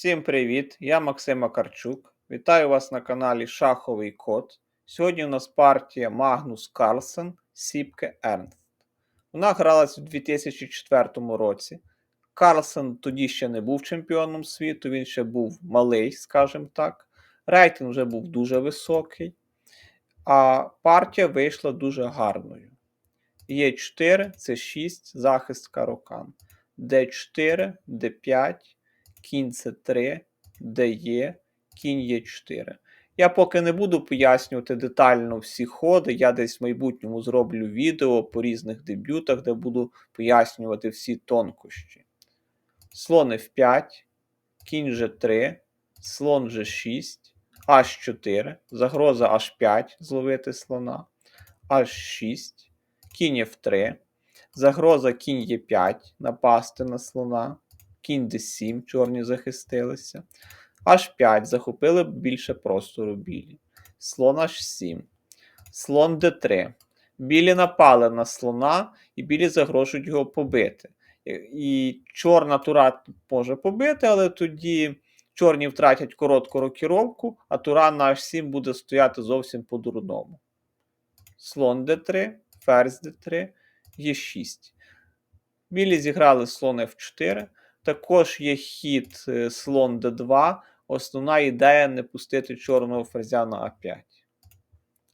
Всім привіт! Я Максим Макарчук. Вітаю вас на каналі Шаховий Код. Сьогодні у нас партія Магнус Карлсен Сіпке Ернст. Вона гралась у 2004 році. Карлсен тоді ще не був чемпіоном світу, він ще був малий, скажімо так. Рейтинг вже був дуже високий, а партія вийшла дуже гарною. Є4, С6, захист Карокан. Д4, Д5, кінь С3, Дє, кінь Е4. Я поки не буду пояснювати детально всі ходи. Я десь в майбутньому зроблю відео по різних дебютах, де буду пояснювати всі тонкощі. Слон F5, кінь G3, слон G6, H4, загроза H5 зловити слона, H6, кінь F3, загроза кінь Е5 напасти на слона, кінь d7, чорні захистилися. H5 захопили більше простору білі. Слон H7. Слон d3. Білі напали на слона, і білі загрожують його побити. І- чорна тура може побити, але тоді чорні втратять коротку рокіровку, а тура на H7 буде стояти зовсім по-дурному. Слон d3, ферзь d3, Е6. Білі зіграли слон F4. Також є хід е, слон d2. Основна ідея не пустити чорного ферзя на А5.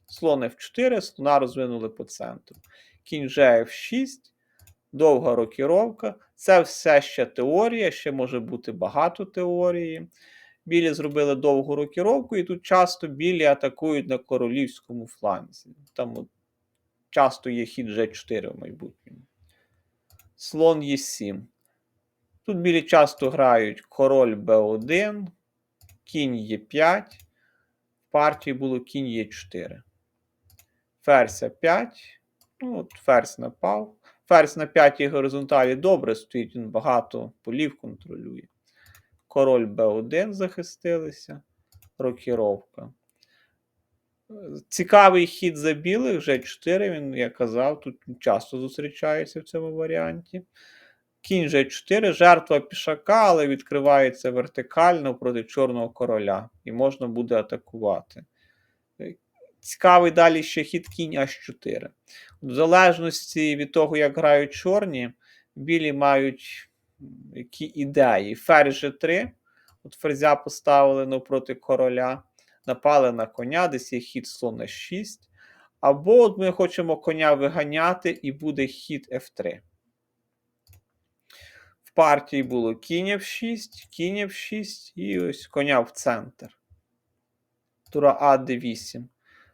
Слон F4, слона розвинули по центру. Кінь G F6, довга рокіровка. Це все ще теорія, ще може бути багато теорії. Білі зробили довгу рокіровку, і тут часто білі атакують на королівському фланзі. Там от часто є хід G4 в майбутньому. Слон Е7. Тут білі часто грають король Б1, кінь Е5. В партії було кінь Е4. Ферзь А5. Ну, от ферзь напав. Ферзь на п'ятій горизонталі добре стоїть, він багато полів контролює. Король Б1 захистилися. Рокіровка. Цікавий хід за білих, вже 4, він, я казав, тут часто зустрічається в цьому варіанті. Кінь G4, жертва пішака, але відкривається вертикально проти чорного короля, і можна буде атакувати. Цікавий далі ще хід кінь H4. В залежності від того, як грають чорні, білі мають які ідеї. Ферзь G3, от ферзя поставили навпроти короля, напали на коня, десь є хід слон H6. Або от ми хочемо коня виганяти, і буде хід F3. Партії було кінь F6, кінь F6 і ось коня в центр. Тура А d8.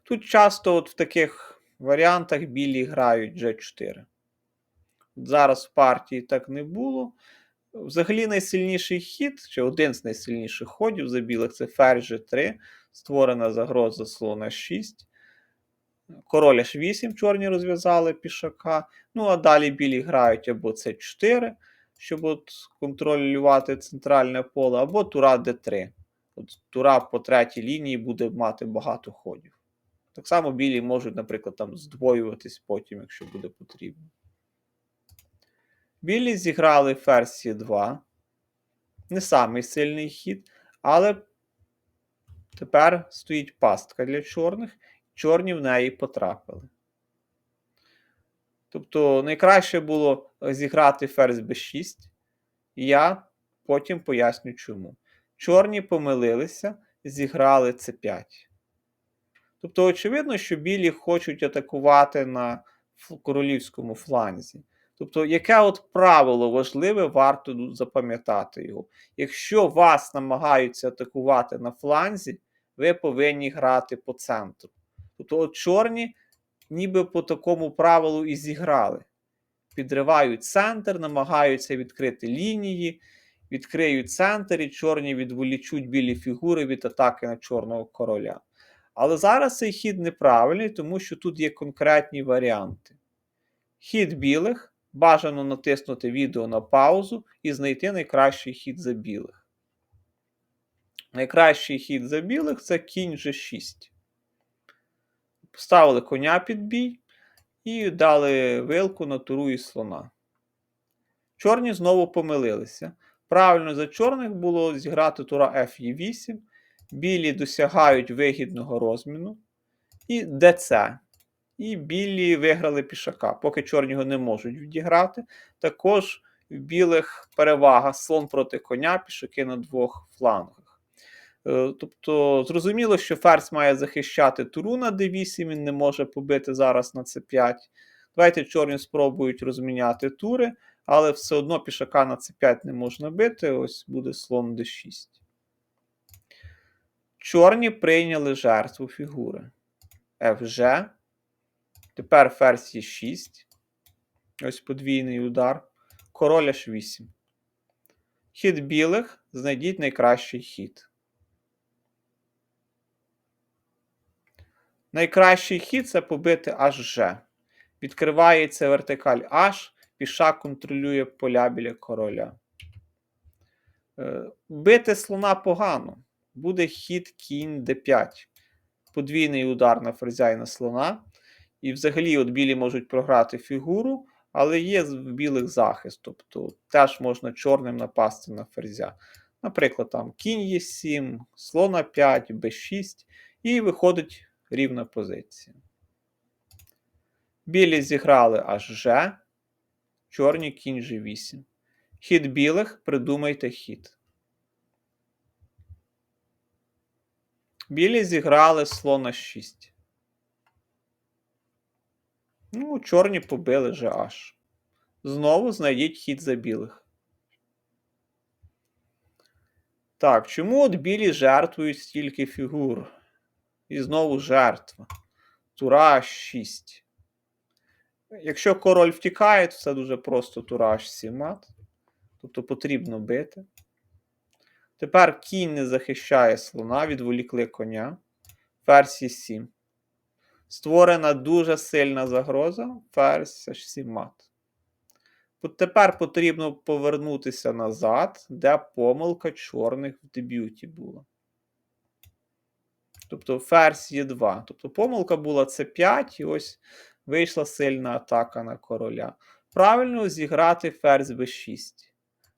Тут часто от в таких варіантах білі грають G4. От Зараз в партії так не було. Взагалі найсильніший хід, чи один з найсильніших ходів за білих це ферзь G3, створена загроза слона 6. Король H8 чорні розв'язали пішака. Ну, а далі білі грають або С4, щоб от контролювати центральне поле, або тура d3. От тура по третій лінії буде мати багато ходів. Так само білі можуть, наприклад, там здвоюватись потім, якщо буде потрібно. Білі зіграли ферзь 2. Не самий сильний хід, але тепер стоїть пастка для чорних, чорні в неї потрапили. Тобто найкраще було зіграти ферзь b6. Я потім поясню чому. Чорні помилилися, зіграли c5. Тобто, очевидно, що білі хочуть атакувати на королівському фланзі. Тобто, яке от правило важливе, варто запам'ятати його. Якщо вас намагаються атакувати на фланзі, ви повинні грати по центру. Тобто, от чорні ніби по такому правилу і зіграли. Підривають центр, намагаються відкрити лінії, відкриють центр, і чорні відволічуть білі фігури від атаки на чорного короля. Але зараз цей хід неправильний, тому що тут є конкретні варіанти. Хід білих бажано натиснути відео на паузу і знайти найкращий хід за білих. Найкращий хід за білих це кінь G6. Поставили коня під бій і дали вилку на туру і слона. Чорні знову помилилися. Правильно за чорних було зіграти тура F8. Білі досягають вигідного розміну. І ДЦ. І білі виграли пішака. Поки чорні його не можуть відіграти. Також в білих перевага слон проти коня, пішаки на двох флангах. Е, Тобто, зрозуміло, що ферзь має захищати туру на d8, він не може побити зараз на c5. Давайте чорні спробують розміняти тури, але все одно пішака на c5 не можна бити. Ось буде слон d6. Чорні прийняли жертву фігури. FG. Тепер ферзь Е6. Ось подвійний удар. Король H8. Хід білих. Знайдіть найкращий хід. Найкращий хід це побити HG. Відкривається вертикаль H, пішак контролює поля біля короля. Е, Бити слона погано. Буде хід кінь d5. Подвійний удар на ферзя і на слона. І взагалі от білі можуть програти фігуру, але є в білих захист. Тобто теж можна чорним напасти на ферзя. Наприклад, там кінь є 7, слона 5, b6, і виходить рівна позиція. Білі зіграли аж Ж, чорні кінь G8. Хід білих придумайте хід. Білі зіграли слона 6. Ну, чорні побили GH. Знову знайдіть хід за білих. Так, чому от білі жертвують стільки фігур? І знову жертва. Тура 6. Якщо король втікає, то це дуже просто тура H7 мат. Тобто потрібно бити. Тепер кінь не захищає слона, відволікли коня. Ферзь 7. Створена дуже сильна загроза. Ферзь H7 мат. Тепер потрібно повернутися назад, де помилка чорних в дебюті була. Тобто ферзь є 2. Тобто помилка була С5, і ось вийшла сильна атака на короля. Правильно зіграти ферзь b6.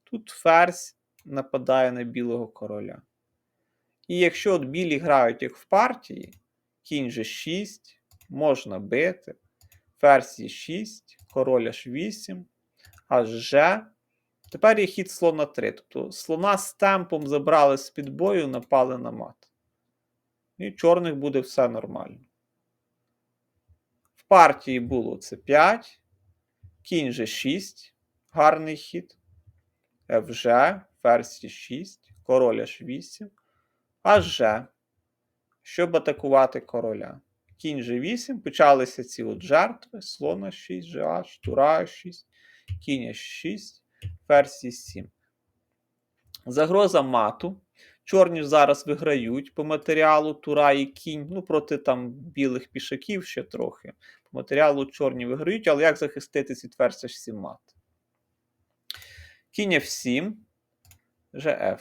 Тут ферзь нападає на білого короля. І якщо от білі грають як в партії, кінь G6, можна бити, ферзь Е6, король H8, аж. Тепер є хід слона 3. Тобто слона з темпом забрали з під бою, напали на мат. І чорних буде все нормально. В партії було це 5, кінь G6, гарний хід. FG, ферзь 6, король H8, HG, щоб атакувати короля. Кінь G8, почалися ці от жертви, слона 6, GH, тура 6, кінь H6, ферзь 7. Загроза мату. Чорні зараз виграють по матеріалу Тура і кінь. Ну, проти там білих пішаків ще трохи. По матеріалу чорні виграють, але як захиститись від ферзь H7 мат? Кінь F7, GF.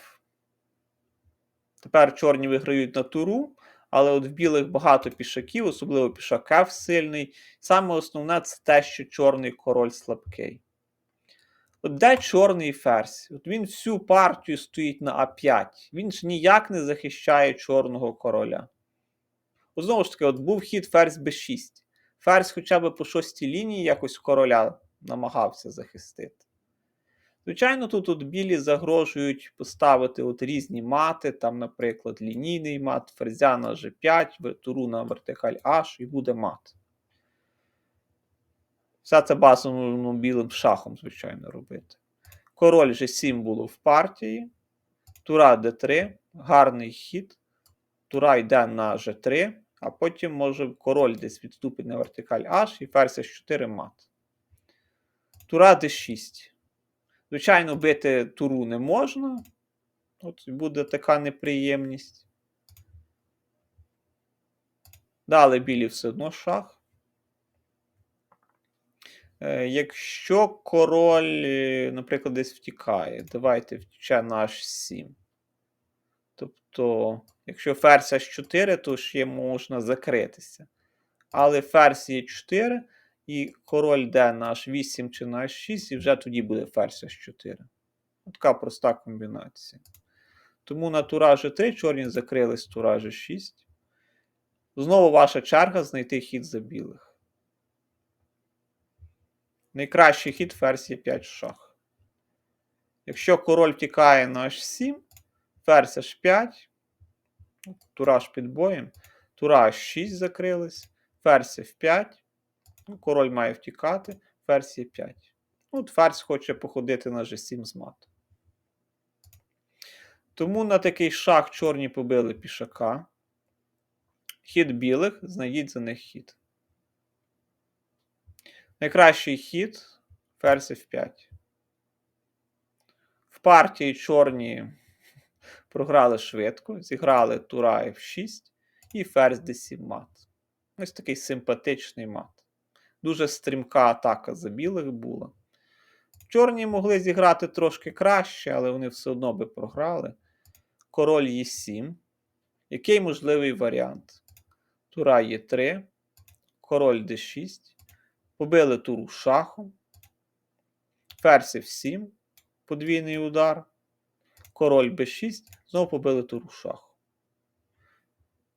Тепер чорні виграють на туру, але от в білих багато пішаків, особливо пішак F сильний. Саме основне це те, що чорний король слабкий. От де чорний ферзь? От він всю партію стоїть на А5. Він ж ніяк не захищає чорного короля. От знову ж таки, от був хід ферзь Б6. Ферзь хоча б по шостій лінії якось короля намагався захистити. Звичайно, тут от білі загрожують поставити от різні мати, там, наприклад, лінійний мат, ферзя на G5, туру на вертикаль H і буде мат. Все це базовим білим шахом, звичайно, робити. Король G7 було в партії. Тура d3, гарний хід. Тура йде на G3, а потім може король десь відступить на вертикаль H і ферзь H4 мат. Тура d6. Звичайно, бити туру не можна. От буде така неприємність. Далі білі все одно шах. Е, Якщо король, е, наприклад, десь втікає, давайте втіче на H7. Тобто, якщо ферзь H4, то є можна закритися. Але ферзь є 4, і король йде на H8 чи на H6, і вже тоді буде ферзь H4. Така проста комбінація. Тому на тура G3 чорні закрились тура G6. Знову ваша черга знайти хід за білих. Найкращий хід ферзь є 5 шах. Якщо король тікає на H7, ферзь H5, тура ж під боєм, тура H6 закрились, ферзь F5, ну, король має втікати, ферзь Е5. Ну, От ферзь хоче походити на G7 з матом. Тому на такий шах чорні побили пішака. Хід білих, знайдіть за них хід. Найкращий хід ферзь F5. В партії чорні програли швидко, зіграли тура F6 і ферзь d7 мат. Ось такий симпатичний мат. Дуже стрімка атака за білих була. Чорні могли зіграти трошки краще, але вони все одно би програли. Король Е7. Який можливий варіант? Тура Е3, король d6. Побили туру шахом. Ферзь F7, подвійний удар. Король b6, знову побили туру шахом.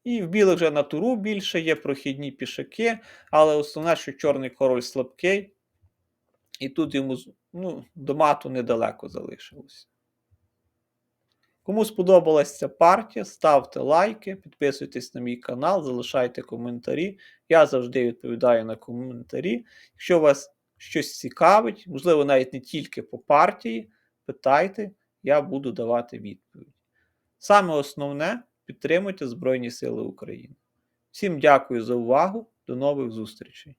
І в білих вже на туру більше є прохідні пішаки, але основне, що чорний король слабкий, і тут йому ну, до мату недалеко залишилося. Кому сподобалася ця партія, ставте лайки, підписуйтесь на мій канал, залишайте коментарі. Я завжди відповідаю на коментарі. Якщо вас щось цікавить, можливо, навіть не тільки по партії, питайте, я буду давати відповідь. Саме основне підтримуйте Збройні Сили України. Всім дякую за увагу, до нових зустрічей!